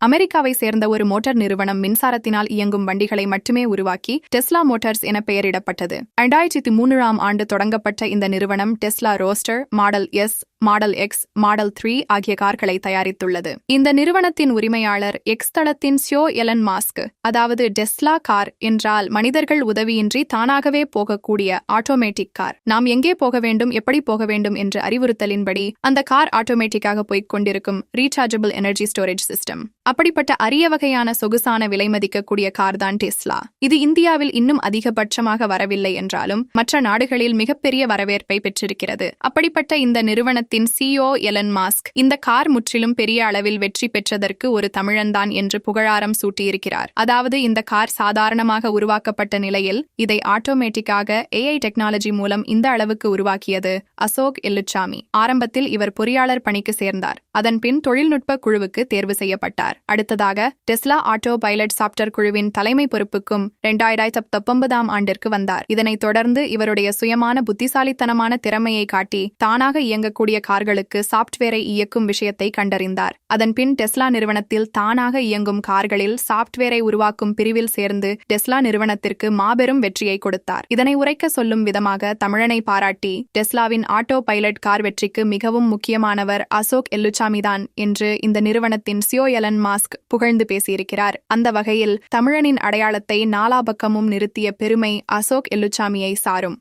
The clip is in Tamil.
அமெரிக்காவை சேர்ந்த ஒரு மோட்டார் நிறுவனம் மின்சாரத்தினால் இயங்கும் வண்டிகளை மட்டுமே உருவாக்கி டெஸ்லா மோட்டார்ஸ் என பெயரிடப்பட்டது. இரண்டாயிரத்தி மூன்றாம் ஆண்டு தொடங்கப்பட்ட இந்த நிறுவனம் Tesla roadster model S model X model three ஆகிய கார்களை தயாரித்துள்ளது. இந்த நிறுவனத்தின் உரிமையாளர் எக்ஸ் தளத்தின் சியோ எலன் மாஸ்க் அதாவது டெஸ்லா கார் என்றால் மனிதர்கள் உதவியின்றி தானாகவே போகக்கூடிய ஆட்டோமேட்டிக் கார் நாம் எங்கே போக வேண்டும் எப்படி போக வேண்டும் என்ற அறிவுறுத்தலின்படி அந்த கார் ஆட்டோமேட்டிக்காக போய்க் கொண்டிருக்கும் ரீசார்ஜபிள் எனர்ஜி ஸ்டோரேஜ் சிஸ்டம் அப்படிப்பட்ட அரிய வகையான சொகுசான விலை மதிக்கக்கூடிய கார் தான் டெஸ்லா. இது இந்தியாவில் இன்னும் அதிகபட்சமாக வரவில்லை என்றாலும் மற்ற நாடுகளில் மிகப்பெரிய வரவேற்பை பெற்றிருக்கிறது. அப்படிப்பட்ட இந்த நிறுவனத்தின் சிஓ எலன் மாஸ்க் இந்த கார் முற்றிலும் பெரிய அளவில் வெற்றி பெற்றதற்கு ஒரு தமிழன்தான் என்று புகழாரம் சூட்டியிருக்கிறார். அதாவது இந்த கார் சாதாரணமாக உருவாக்கப்பட்ட நிலையில் இதை ஆட்டோமேட்டிக்காக ஏஐ டெக்னாலஜி மூலம் இந்த அளவுக்கு உருவாக்கியது அசோக் எல்லுச்சாமி ஆரம்பத்தில் இவர் பொறியாளர் பணிக்கு சேர்ந்தார். அதன்பின் தொழில்நுட்ப குழுவுக்கு தேர்வு செய்யப்பட்டார். அடுத்ததாக டெஸ்லா ஆட்டோ பைலட் சாப்டர் குழுவின் தலைமை பொறுப்புக்கும் இரண்டாயிரத்தி பத்தொன்பதாம் ஆண்டிற்கு வந்தார். இதனைத் தொடர்ந்து இவருடைய சுயமான புத்திசாலித்தனமான திறமையை காட்டி தானாக இயங்கக்கூடிய கார்களுக்கு சாப்ட்வேரை இயக்கும் விஷயத்தை கண்டறிந்தார். அதன்பின் டெஸ்லா நிறுவனத்தில் தானாக இயங்கும் கார்களில் சாப்ட்வேரை உருவாக்கும் பிரிவில் சேர்ந்து டெஸ்லா நிறுவனத்திற்கு மாபெரும் வெற்றியை கொடுத்தார். இதனை உரைக்க சொல்லும் விதமாக தமிழனை பாராட்டி டெஸ்லாவின் ஆட்டோ பைலட் கார் வெற்றிக்கு மிகவும் முக்கியமானவர் அசோக் எல்லுச்சாமிதான் என்று இந்த நிறுவனத்தின் சியோ எலன் மாஸ்க் புகழ்ந்து பேசியிருக்கிறார். அந்த வகையில் தமிழனின் அடையாளத்தை நாலாபக்கமும் நிறுத்திய பெருமை அசோக் எல்லுச்சாமியை சாரும்.